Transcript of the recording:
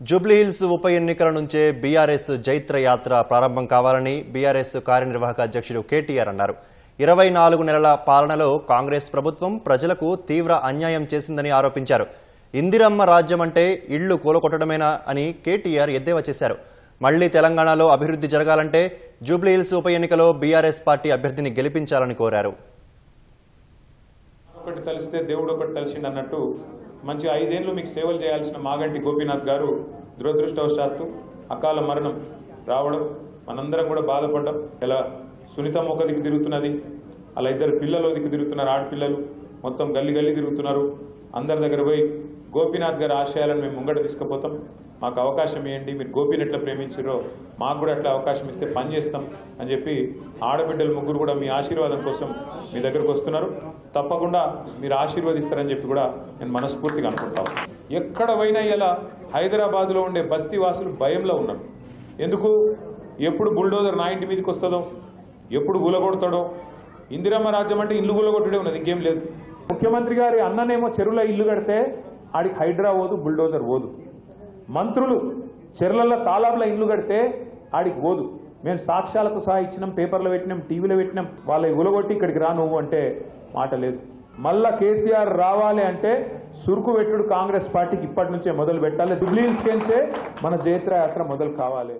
జూబ్లీహిల్స్ ఉప ఎన్నికల నుంచే బీఆర్ఎస్ జైత్ర యాత్ర ప్రారంభం కావాలని బీఆర్ఎస్ కార్యనిర్వాహక అధ్యక్షుడు కేటీఆర్ అన్నారు. ఇరవై నాలుగు నెలల పాలనలో కాంగ్రెస్ ప్రభుత్వం ప్రజలకు తీవ్ర అన్యాయం చేసిందని ఆరోపించారు. ఇందిరమ్మ రాజ్యం అంటే ఇళ్ళు కూలగొట్టడమేనా అని కేటీఆర్ ఎద్దేవా చేశారు. మళ్ళీ తెలంగాణలో అభివృద్ధి జరగాలంటే జూబ్లీహిల్స్ ఉప ఎన్నికలో బీఆర్ఎస్ పార్టీ అభ్యర్థిని గెలిపించాలని కోరారు. ఒకటి తలిస్తే దేవుడు ఒకటి తలిసిండు అన్నట్టు మంచి ఐదేళ్ళు మీకు సేవలు చేయాల్సిన మాగంటి గోపీనాథ్ గారు దురదృష్టవశాత్తు అకాల మరణం రావడం మనందరం కూడా బాధపడ్డం. ఇలా సునీతమ్మ ఒక దిక్కు తిరుగుతున్నది అలా ఇద్దరు పిల్లలు దిక్కు తిరుగుతున్నారు ఆడపిల్లలు. మొత్తం గల్లి గల్లి తిరుగుతున్నారు. అందరి దగ్గర పోయి గోపీనాథ్ గారి ఆశయాలను మేము ముంగట తీసుకుపోతాం. మాకు అవకాశం ఇవ్వండి మీరు గోపిని ఎట్లా ప్రేమించారో మాకు కూడా అట్లా అవకాశం ఇస్తే పని చేస్తాం అని చెప్పి ఆడబిడ్డలు ముగ్గురు కూడా మీ ఆశీర్వాదం కోసం మీ దగ్గరకు వస్తున్నారు. తప్పకుండా మీరు ఆశీర్వదిస్తారని చెప్పి కూడా నేను మనస్ఫూర్తిగా అనుకుంటాను ఎక్కడ పోయినా ఇలా హైదరాబాద్లో ఉండే బస్తీ వాసులు భయంలో ఉన్నారు. ఎందుకు? ఎప్పుడు బుల్డోజర్ నా ఇంటి మీదకి వస్తుందో ఎప్పుడు గులగొడతాడో ఇందిరమ్మ రాజ్యం అంటే ఇల్లు గులగొట్టడే ఉన్నది ఇంకేం లేదు. ముఖ్యమంత్రి గారి అన్ననేమో చెరువులో ఇల్లు కడితే ఆడికి హైడ్రా పోదు బుల్డోజర్ పోదు. మంత్రులు చెరువులలో తాలాబుల ఇల్లు కడితే ఆడికి పోదు. మేము సాక్ష్యాలకు సహా ఇచ్చినాం పేపర్లో పెట్టినాం టీవీలో పెట్టినాం వాళ్ళ ఉలగొట్టి ఇక్కడికి రా నువ్వు అంటే మాట లేదు. మళ్ళా కేసీఆర్ రావాలి అంటే సురుకు పెట్టుడు కాంగ్రెస్ పార్టీకి ఇప్పటి నుంచే మొదలు పెట్టాలి. డుబ్లీన్స్ కేంచే మన జైత్ర యాత్ర మొదలు కావాలి.